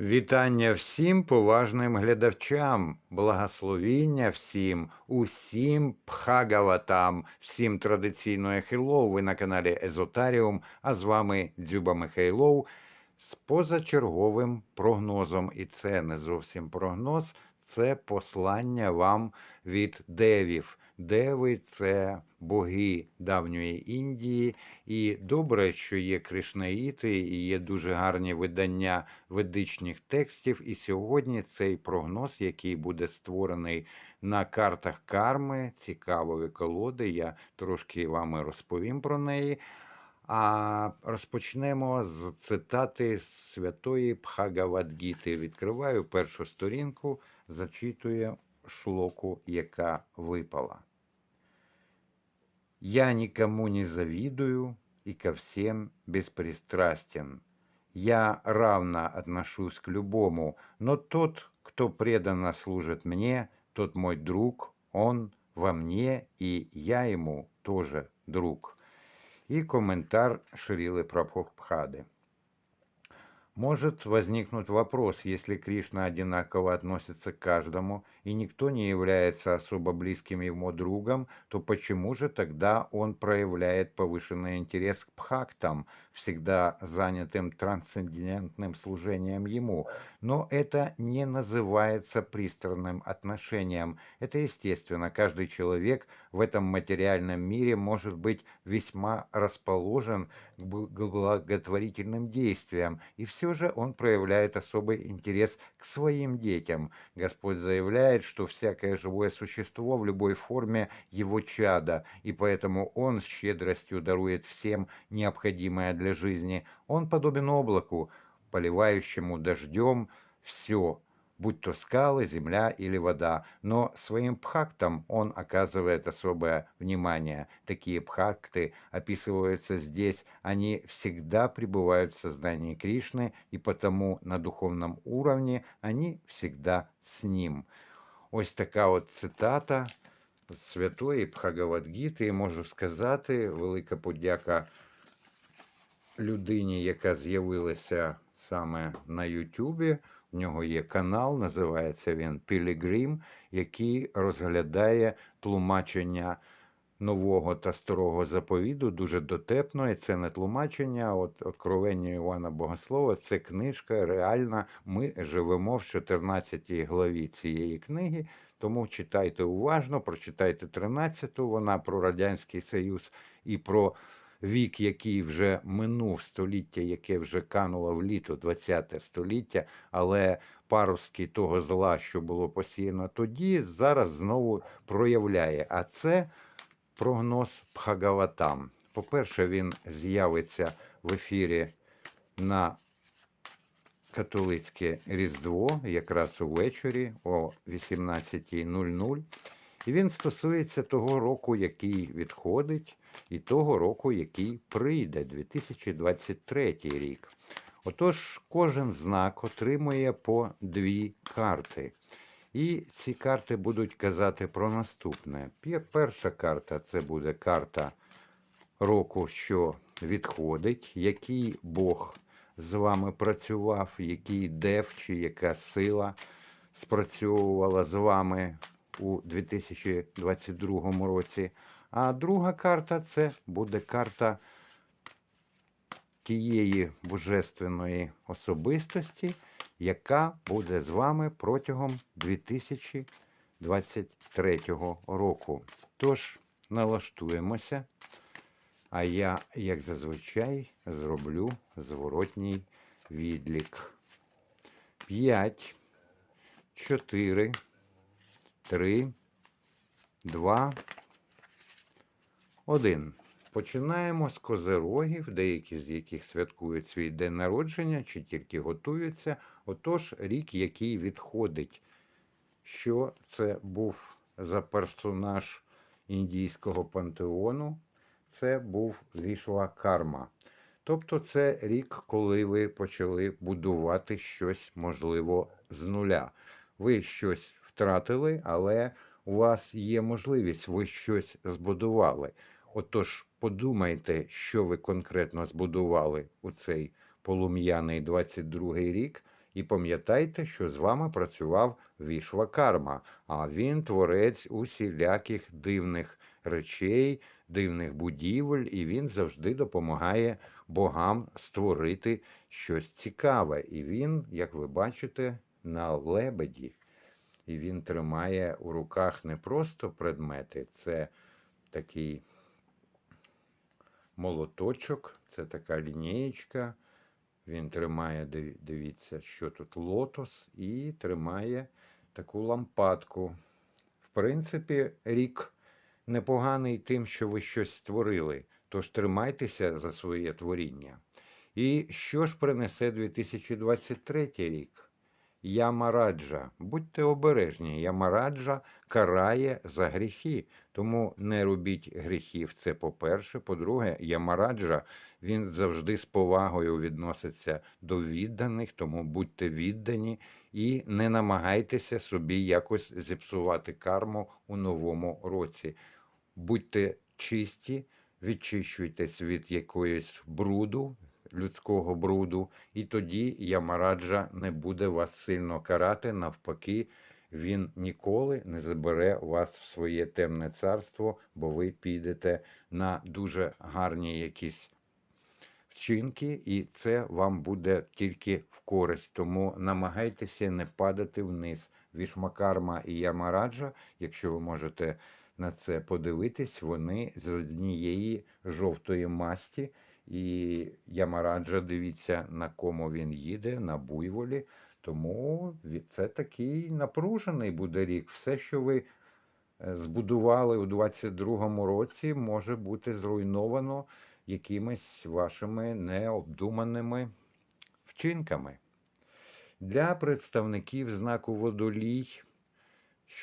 Вітання всім поважним глядачам, благословіння всім, усім пхагаватам, всім традиційно хеллоу. Ви на каналі Езотаріум, а з вами Дзюба Михайлов з позачерговим прогнозом. І це не зовсім прогноз, це послання вам від девів. Деви це боги давньої Індії, і добре, що є кришнаїти, і є дуже гарні видання ведичних текстів. І сьогодні цей прогноз, який буде створений на картах карми, цікавої колоди. Я трошки вам розповім про неї. А розпочнемо з цитати святої Пхагавадгіти. Відкриваю першу сторінку, зачитую шлоку, яка випала. Я никому не завидую и ко всем беспристрастен. Я равно отношусь к любому, но тот, кто преданно служит мне, тот мой друг, он во мне, и я ему тоже друг. И комментар Шрилы Прабхупхады. Может возникнуть вопрос, если Кришна одинаково относится к каждому, и никто не является особо близким ему другом, то почему же тогда он проявляет повышенный интерес к бхактам, всегда занятым трансцендентным служением ему? Но это не называется пристранным отношением. Это естественно. Каждый человек в этом материальном мире может быть весьма расположен к благотворительным действиям, и все же он проявляет особый интерес к своим детям. Господь заявляет, что всякое живое существо в любой форме его чада, и поэтому он с щедростью дарует всем необходимое для жизни. Он подобен облаку, поливающему дождем все, будь то скалы, земля или вода, но своим пхактам он оказывает особое внимание. Такие пхакты описываются здесь, они всегда пребывают в сознании Кришны, и потому на духовном уровне они всегда с ним. Ось така от цитата святої Пхагавадгіти, і можу сказати, велика подяка людині, яка з'явилася саме на Ютубі. В нього є канал, називається він Пілігрім, який розглядає тлумачення нового та старого заповіду дуже дотепно. І це не тлумачення, от откровення Івана Богослова. Це книжка реальна. Ми живемо в 14 главі цієї книги. Тому читайте уважно, прочитайте 13-ту, вона про Радянський Союз і про вік, який вже минув століття, яке вже кануло в літо 20 століття, але паростки того зла, що було посіяно тоді, зараз знову проявляє. А це прогноз Пхагаватам. По-перше, він з'явиться в ефірі на католицьке Різдво, якраз увечері о 18.00. І він стосується того року, який відходить, і того року, який прийде, 2023 рік. Отож, кожен знак отримує по дві карти. І ці карти будуть казати про наступне. Перша карта це буде карта року, що відходить, який Бог з вами працював, який дев чи яка сила спрацьовувала з вами у 2022 році. А друга карта це буде карта тієї божественної особистості, яка буде з вами протягом 2023 року. Тож налаштуємося, а я, як зазвичай, зроблю зворотній відлік. 5, 4, 3, 2, 1. Починаємо з козерогів, деякі з яких святкують свій день народження чи тільки готуються. Отож, рік, який відходить. Що це був за персонаж індійського пантеону? Це був Вішва Карма. Тобто це рік, коли ви почали будувати щось, можливо, з нуля. Ви щось втратили, але у вас є можливість, ви щось збудували. Отож, подумайте, що ви конкретно збудували у цей полум'яний 22-й рік, І пам'ятайте, що з вами працював Вішвакарма, а він творець усіляких дивних речей, дивних будівель, і він завжди допомагає богам створити щось цікаве. І він, як ви бачите, на лебеді. І він тримає у руках не просто предмети, це такий молоточок, це така лінієчка. Він тримає, дивіться, що тут лотос, і тримає таку лампадку. В принципі, рік непоганий тим, що ви щось створили. Тож тримайтеся за своє творіння. І що ж принесе 2023 рік? Ямараджа. Будьте обережні, Ямараджа карає за гріхи. Тому не робіть гріхів. Це по-перше. По-друге, Ямараджа він завжди з повагою відноситься до відданих, тому будьте віддані і не намагайтеся собі якось зіпсувати карму у новому році. Будьте чисті, відчищуйтесь від якоїсь бруду, людського бруду, і тоді Ямараджа не буде вас сильно карати. Навпаки, він ніколи не забере вас в своє темне царство, бо ви підете на дуже гарні якісь вчинки, і це вам буде тільки в користь. Тому намагайтеся не падати вниз. Вішмакарма і Ямараджа, якщо ви можете на це подивитись, вони з однієї жовтої масті. І Ямараджа, дивіться, на кому він їде, на буйволі. Тому це такий напружений буде рік. Все, що ви е, збудували у 22-му році, може бути зруйновано якимись вашими необдуманими вчинками. Для представників знаку водолій,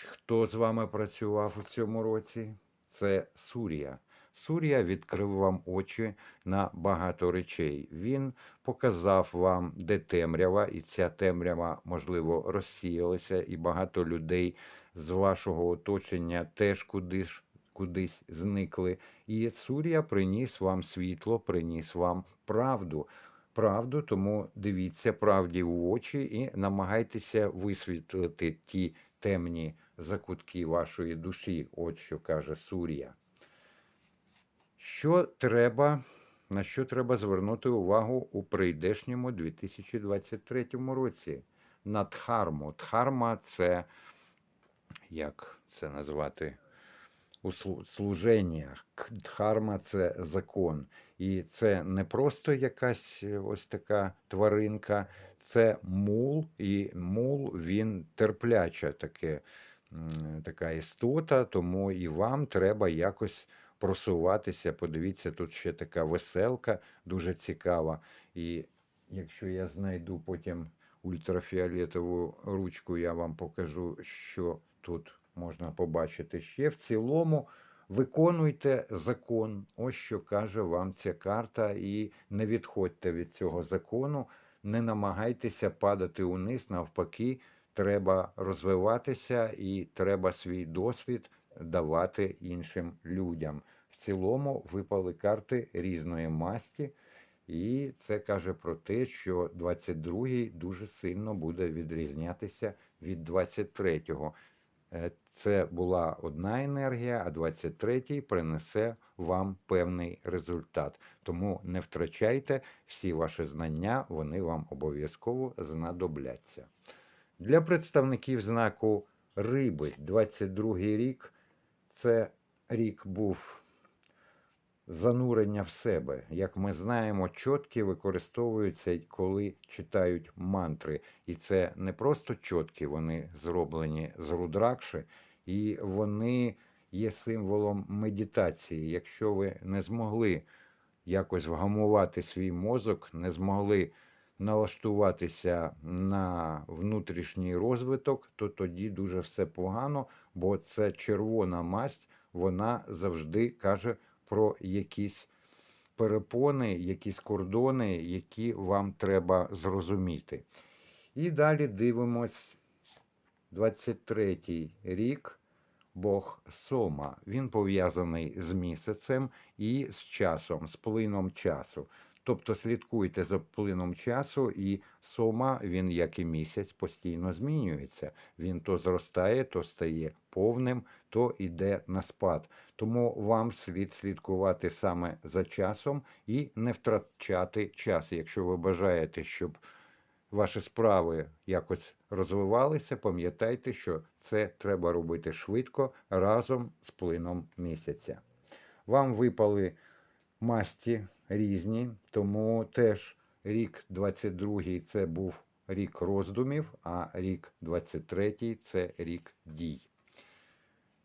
хто з вами працював у цьому році, це Сурія. Сурія відкрив вам очі на багато речей. Він показав вам, де темрява, і ця темрява, можливо, розсіялася, і багато людей з вашого оточення теж кудись, кудись зникли. І Сурія приніс вам світло, приніс вам правду. Правду, тому дивіться правді в очі і намагайтеся висвітлити ті темні закутки вашої душі, от що каже Сурія. Що треба, на що треба звернути увагу у прийдешньому 2023 році? На Дхарму. Дхарма це, як це назвати, у слу- служеннях. Дхарма це закон. І це не просто якась е, ось така тваринка, це мул, і мул він терпляча таке, така істота, тому і вам треба якось просуватися. Подивіться, тут ще така веселка, дуже цікава. І якщо я знайду потім ультрафіолетову ручку, я вам покажу, що тут можна побачити ще. В цілому виконуйте закон. Ось що каже вам ця карта, і не відходьте від цього закону, не намагайтеся падати униз, навпаки, треба розвиватися і треба свій досвід давати іншим людям. В цілому випали карти різної масті, і це каже про те, що 22-й дуже сильно буде відрізнятися від 23-го. Е, Це була одна енергія, а 23-й принесе вам певний результат. Тому не втрачайте всі ваші знання, вони вам обов'язково знадобляться. Для представників знаку риби 22-й рік це рік був занурення в себе. Як ми знаємо, чотки використовуються, коли читають мантри. І це не просто чотки, вони зроблені з рудракши, і вони є символом медитації. Якщо ви не змогли якось вгамувати свій мозок, не змогли налаштуватися на внутрішній розвиток, то тоді дуже все погано, бо це червона масть, вона завжди каже про якісь перепони, якісь кордони, які вам треба зрозуміти. І далі дивимось 23-й рік. Бог Сома. Він пов'язаний з місяцем і з часом, з плином часу. Тобто слідкуйте за плином часу, і сома, він, як і місяць, постійно змінюється. Він то зростає, то стає повним, то йде на спад. Тому вам слід слідкувати саме за часом і не втрачати час. Якщо ви бажаєте, щоб ваші справи якось розвивалися, пам'ятайте, що це треба робити швидко разом з плином місяця. Вам випали масті різні, тому теж рік 22-й це був рік роздумів, а рік 23 це рік дій.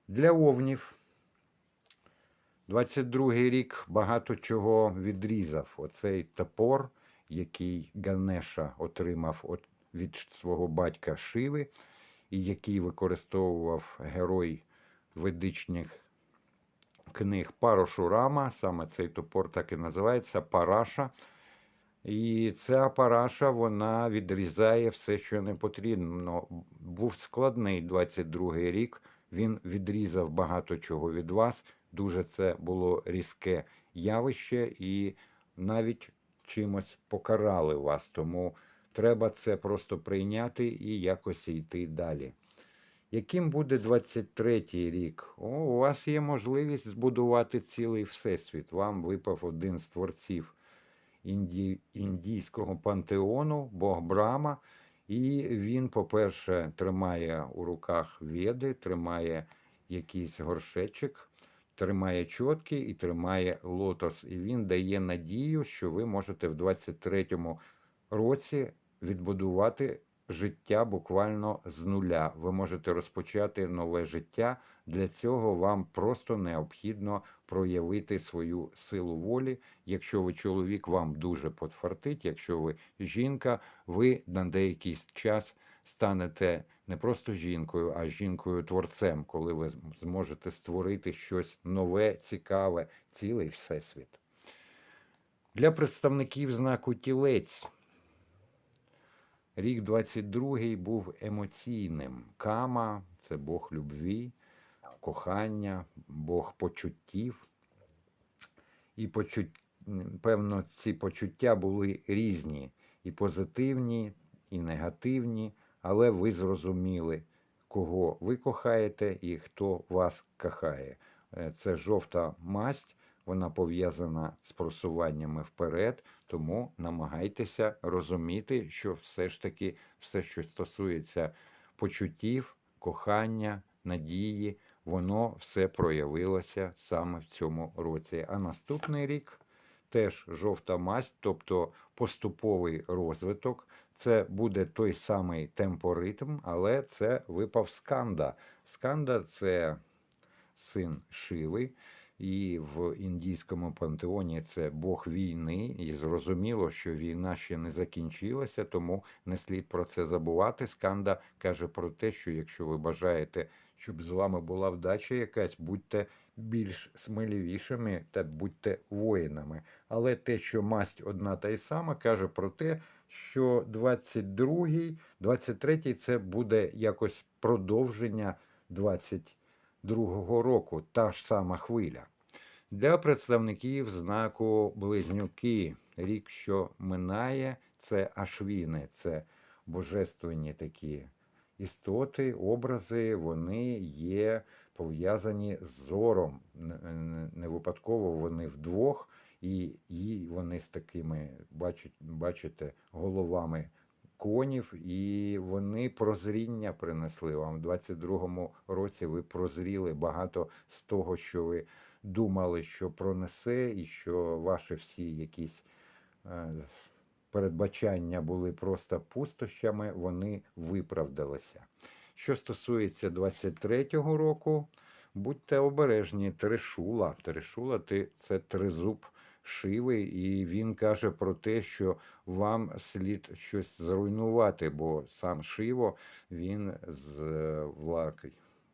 Для овнів 22-й рік багато чого відрізав. Оцей топор, який Ганеша отримав від свого батька Шиви, і який використовував герой ведичних книг Парашурама, саме цей топор так і називається Параша. І ця параша вона відрізає все, що не потрібно. Був складний 22-й рік. Він відрізав багато чого від вас. Дуже це було різке явище, і навіть чимось покарали вас. Тому треба це просто прийняти і якось йти далі. Яким буде 23-й рік? О, у вас є можливість збудувати цілий всесвіт. Вам випав один з творців інді... індійського пантеону, Бог Брама. І він, по-перше, тримає у руках веди, тримає якийсь горшечок, тримає чотки і тримає лотос. І він дає надію, що ви можете в 23-му році відбудувати життя буквально з нуля. Ви можете розпочати нове життя. Для цього вам просто необхідно проявити свою силу волі. Якщо ви чоловік, вам дуже подфартить. Якщо ви жінка, ви на деякий час станете не просто жінкою, а жінкою-творцем, коли ви зможете створити щось нове, цікаве, цілий всесвіт. Для представників знаку тілець Рік 22 був емоційним. Кама це Бог любві, кохання, Бог почуттів. І почут... певно, ці почуття були різні, і позитивні, і негативні, але ви зрозуміли, кого ви кохаєте і хто вас кохає. Е, Це жовта масть, вона пов'язана з просуваннями вперед, тому намагайтеся розуміти, що все ж таки все, що стосується почуттів, кохання, надії, воно все проявилося саме в цьому році. А наступний рік теж жовта масть, тобто поступовий розвиток. Це буде той самий темпоритм, але це випав сканда. Сканда це син Шиви. І в індійському пантеоні це Бог війни, і зрозуміло, що війна ще не закінчилася, тому не слід про це забувати. Сканда каже про те, що якщо ви бажаєте, щоб з вами була вдача якась, будьте більш сміливішими та будьте воїнами. Але те, що масть одна та й сама, каже про те, що 22-й, 23-й це буде якось продовження 22-го року, та ж сама хвиля. Для представників знаку Близнюки рік, що минає, це ашвіни, це божественні такі істоти, образи, вони є пов'язані з зором. Не випадково вони вдвох, і вони з такими, бачите, головами конів, і вони прозріння принесли вам. У 22-му році ви прозріли багато з того, що ви думали, що пронесе, і що ваші всі якісь е, передбачання були просто пустощами, вони виправдалися. Що стосується 23-го року, будьте обережні, Тришула. Тришула ти- це тризуб Шиви, і він каже про те, що вам слід щось зруйнувати, бо сам Шиво він з е, влаки.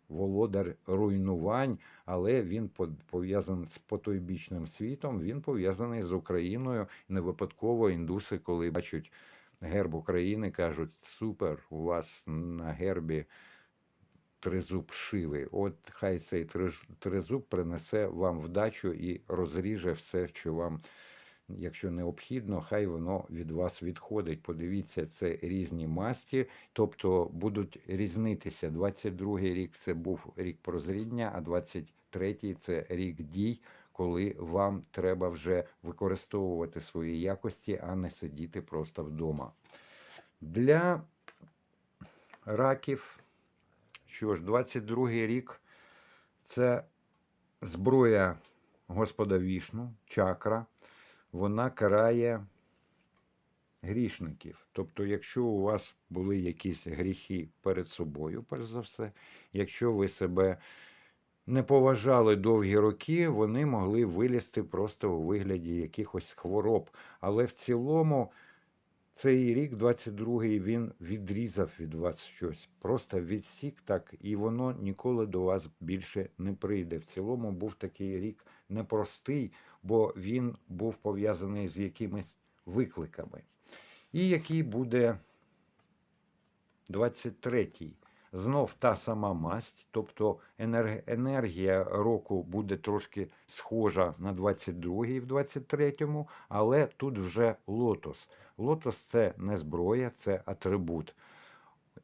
Володар руйнувань, але він пов'язаний з потойбічним світом, він пов'язаний з Україною. Не випадково індуси, коли бачать герб України, кажуть: супер, у вас на гербі тризуб шиви. От хай цей тризуб принесе вам вдачу і розріже все, що вам якщо необхідно, хай воно від вас відходить. Подивіться, це різні масті, тобто будуть різнитися. 22-й рік це був рік прозріння, а 23-й це рік дій, коли вам треба вже використовувати свої якості, а не сидіти просто вдома. Для раків, що ж, 22-й рік це зброя Господа Вішну, чакра, вона карає грішників. Тобто, якщо у вас були якісь гріхи перед собою, перш за все, якщо ви себе не поважали довгі роки, вони могли вилізти просто у вигляді якихось хвороб. Але в цілому цей рік, 22-й, він відрізав від вас щось, просто відсік так, і воно ніколи до вас більше не прийде. В цілому був такий рік непростий, бо він був пов'язаний з якимись викликами. І який буде 23-й. Знов та сама масть, тобто енергія року буде трошки схожа на 22-й в 23-му, але тут вже лотос. Лотос це не зброя, це атрибут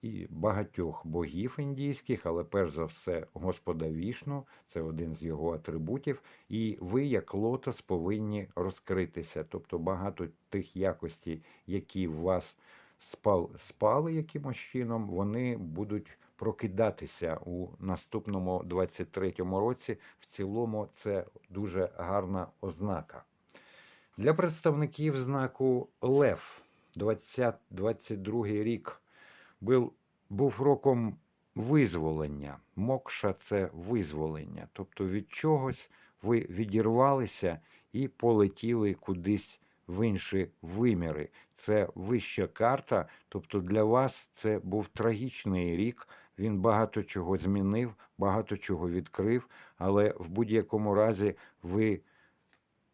і багатьох богів індійських, але перш за все Господа Вішну, це один з його атрибутів. І ви, як лотос, повинні розкритися. Тобто багато тих якостей, які в вас спал, спали якимось чином, вони будуть прокидатися у наступному 23-му році. В цілому це дуже гарна ознака. Для представників знаку Лев 20, 22 рік був, був роком визволення. Мокша це визволення. Тобто від чогось ви відірвалися і полетіли кудись в інші виміри. Це вища карта. Тобто для вас це був трагічний рік. Він багато чого змінив, багато чого відкрив, але в будь-якому разі ви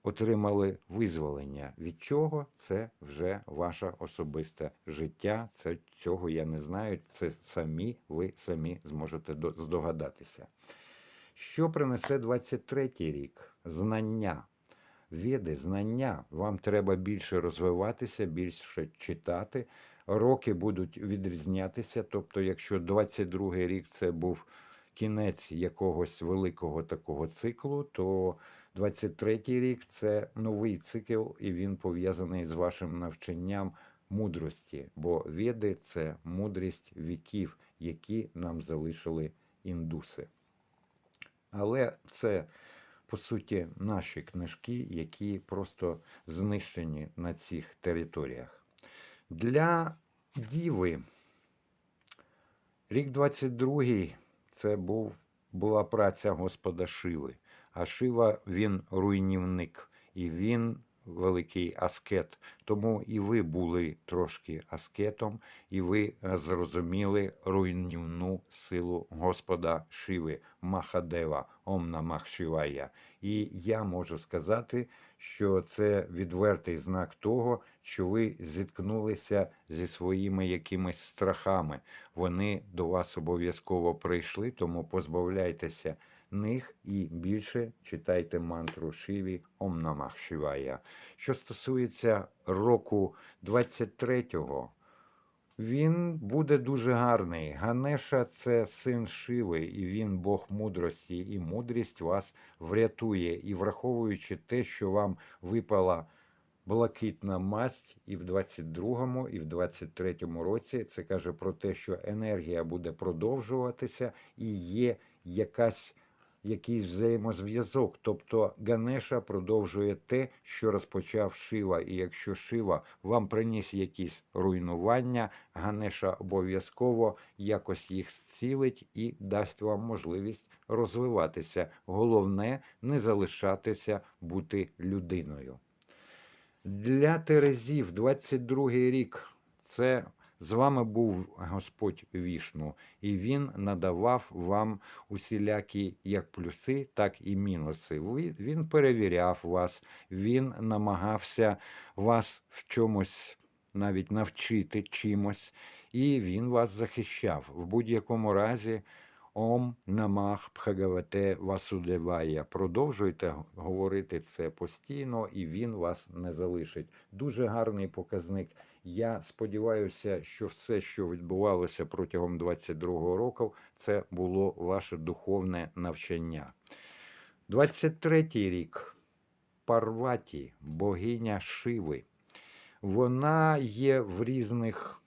отримали визволення. Від чого це вже ваше особисте життя. Це цього я не знаю. Це самі ви самі зможете здогадатися. Що принесе 23-й рік? Знання. Веди, знання. Вам треба більше розвиватися, більше читати. Роки будуть відрізнятися. Тобто, якщо 22-й рік це був кінець якогось великого такого циклу, то 23-й рік це новий цикл, і він пов'язаний з вашим навчанням мудрості. Бо веди це мудрість віків, які нам залишили індуси. Але це, по суті, наші книжки, які просто знищені на цих територіях. Для Діви рік 22-й це був, була праця Господа Шиви. А Шива він руйнівник, і він великий аскет. Тому і ви були трошки аскетом, і ви зрозуміли руйнівну силу Господа Шиви, Махадева, Ом Намах Шивая. І я можу сказати, що це відвертий знак того, що ви зіткнулися зі своїми якимись страхами. Вони до вас обов'язково прийшли, тому позбавляйтеся них і більше читайте мантру Шиві Ом Шивая. Що стосується року 23-го, він буде дуже гарний. Ганеша це син Шиви, і він Бог мудрості, і мудрість вас врятує. І враховуючи те, що вам випала блакитна масть і в 22-му, і в 23-му році, це каже про те, що енергія буде продовжуватися і є якась якийсь взаємозв'язок. Тобто Ганеша продовжує те, що розпочав Шива. І якщо Шива вам приніс якісь руйнування, Ганеша обов'язково якось їх зцілить і дасть вам можливість розвиватися. Головне не залишатися бути людиною. Для Терезів 22 рік це з вами був Господь Вішну, і він надавав вам усілякі як плюси, так і мінуси. Він перевіряв вас, він намагався вас в чомусь навіть навчити чимось, і він вас захищав. В будь-якому разі Ом намах Бхагавате Васудевая. Продовжуйте говорити це постійно, і він вас не залишить. Дуже гарний показник. Я сподіваюся, що все, що відбувалося протягом 22-го року, це було ваше духовне навчання. 23-й рік. Парваті, богиня Шиви. Вона є в різних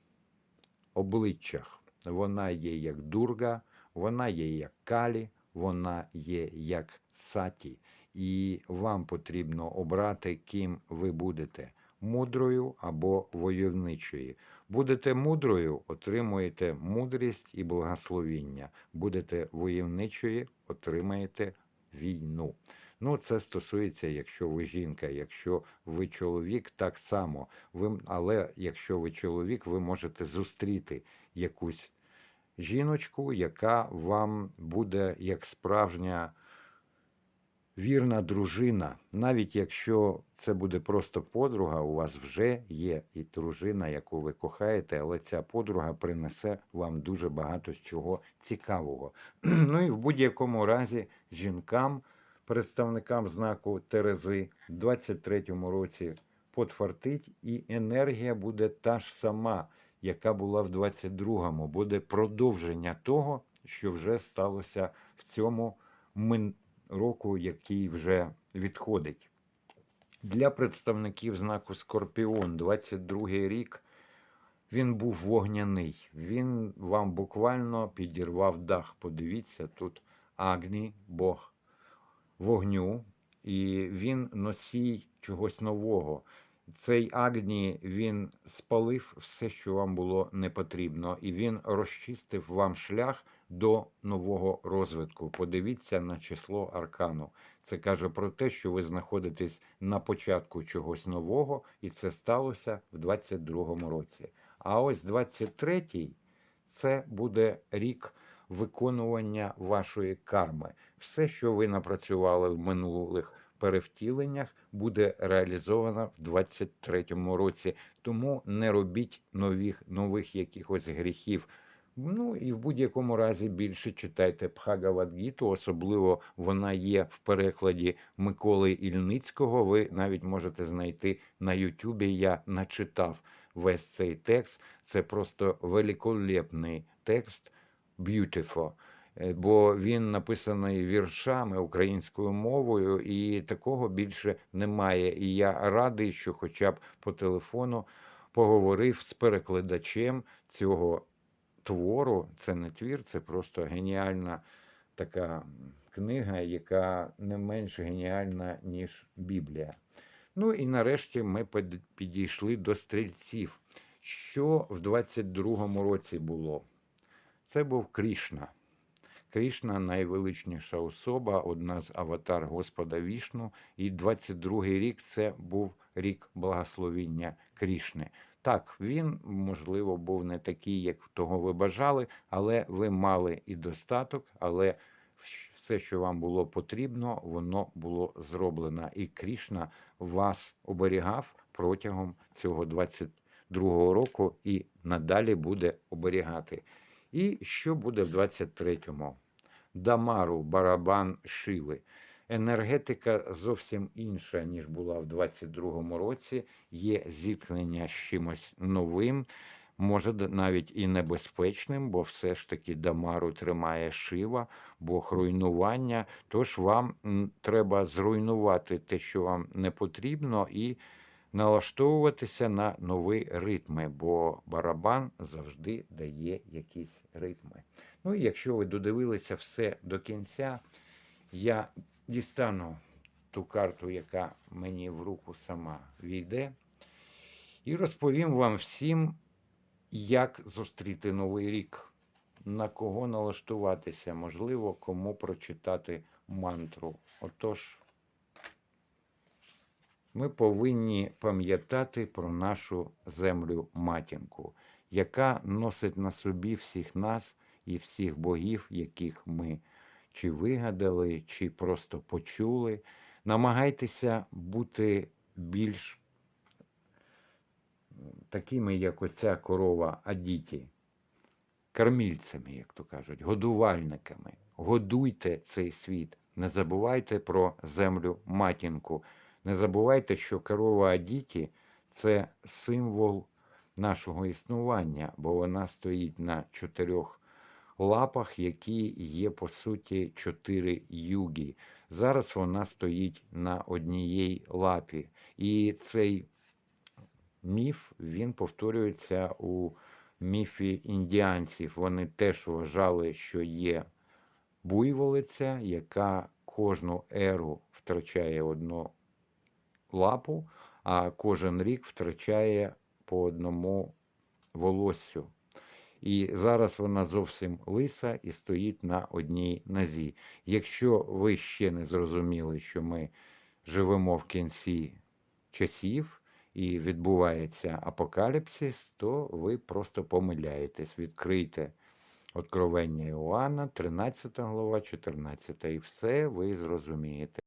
обличчях. Вона є як Дурга, вона є як Калі, вона є як Саті. І вам потрібно обрати, ким ви будете мудрою або войовничою. Будете мудрою, отримуєте мудрість і благословіння. Будете войовничою, отримаєте війну. Ну, це стосується, якщо ви жінка, якщо ви чоловік, так само. Ви, але якщо ви чоловік, ви можете зустріти якусь жіночку, яка вам буде як справжня вірна дружина. Навіть якщо це буде просто подруга, у вас вже є і дружина, яку ви кохаєте, але ця подруга принесе вам дуже багато чого цікавого. Ну і в будь-якому разі жінкам, представникам знаку Терези, в 23-му році подфартить, і енергія буде та ж сама, яка була в 22-му. Буде продовження того, що вже сталося в цьому мин- року, який вже відходить. Для представників знаку Скорпіон 22-й рік він був вогняний. Він вам буквально підірвав дах. Подивіться, тут Агні, Бог вогню, і він носій чогось нового. Цей Агні він спалив все, що вам було не потрібно, і він розчистив вам шлях до нового розвитку. Подивіться на число аркану. Це каже про те, що ви знаходитесь на початку чогось нового, і це сталося в 22-му році. А ось 23-й це буде рік виконування вашої карми. Все, що ви напрацювали в минулих перевтіленнях, буде реалізовано в 23-му році. Тому не робіть нових, нових якихось гріхів. Ну і в будь-якому разі більше читайте Пхагавадгіту, особливо вона є в перекладі Миколи Ільницького. Ви навіть можете знайти на Ютубі. Я начитав весь цей текст. Це просто великолепний текст, beautiful. Е, Бо він написаний віршами українською мовою, і такого більше немає. І я радий, що хоча б по телефону поговорив з перекладачем цього твору. Це не твір, це просто геніальна така книга, яка не менш геніальна, ніж Біблія. Ну і нарешті ми підійшли до стрільців. Що в 22-му році було? Це був Крішна. Крішна найвеличніша особа, одна з аватар Господа Вішну. І 22-й рік це був рік благословіння Крішни. Так, він, можливо, був не такий, як того ви бажали, але ви мали і достаток, але все, що вам було потрібно, воно було зроблено. І Крішна вас оберігав протягом цього 22-го року і надалі буде оберігати. І що буде в 23-му? Дамару, барабан Шиви. Енергетика зовсім інша, ніж була в 22-му році. Є зіткнення з чимось новим, може навіть і небезпечним, бо все ж таки Дамару тримає Шива, Бог руйнування. Тож вам треба зруйнувати те, що вам не потрібно, і налаштовуватися на нові ритми, бо барабан завжди дає якісь ритми. Ну і якщо ви додивилися все до кінця, я дістану ту карту, яка мені в руку сама війде, і розповім вам всім, як зустріти новий рік, на кого налаштуватися, можливо, кому прочитати мантру. Отож, ми повинні пам'ятати про нашу землю матінку, яка носить на собі всіх нас і всіх богів, яких ми чи вигадали, чи просто почули. Намагайтеся бути більш такими, як оця корова Адіті. кормільцями, як то кажуть, годувальниками. Годуйте цей світ. Не забувайте про землю матінку. Не забувайте, що корова Адіті це символ нашого існування, бо вона стоїть на чотирьох лапах, які є по суті чотири югі. Зараз вона стоїть на однієї лапі. І цей міф він повторюється у міфі індіанців. Вони теж вважали, що є буйволиця, яка кожну еру втрачає одну лапу, а кожен рік втрачає по одному волоссю. І зараз вона зовсім лиса і стоїть на одній нозі. Якщо ви ще не зрозуміли, що ми живемо в кінці часів і відбувається апокаліпсис, то ви просто помиляєтесь. Відкрийте Откровення Іоанна, 13 глава, 14, і все ви зрозумієте.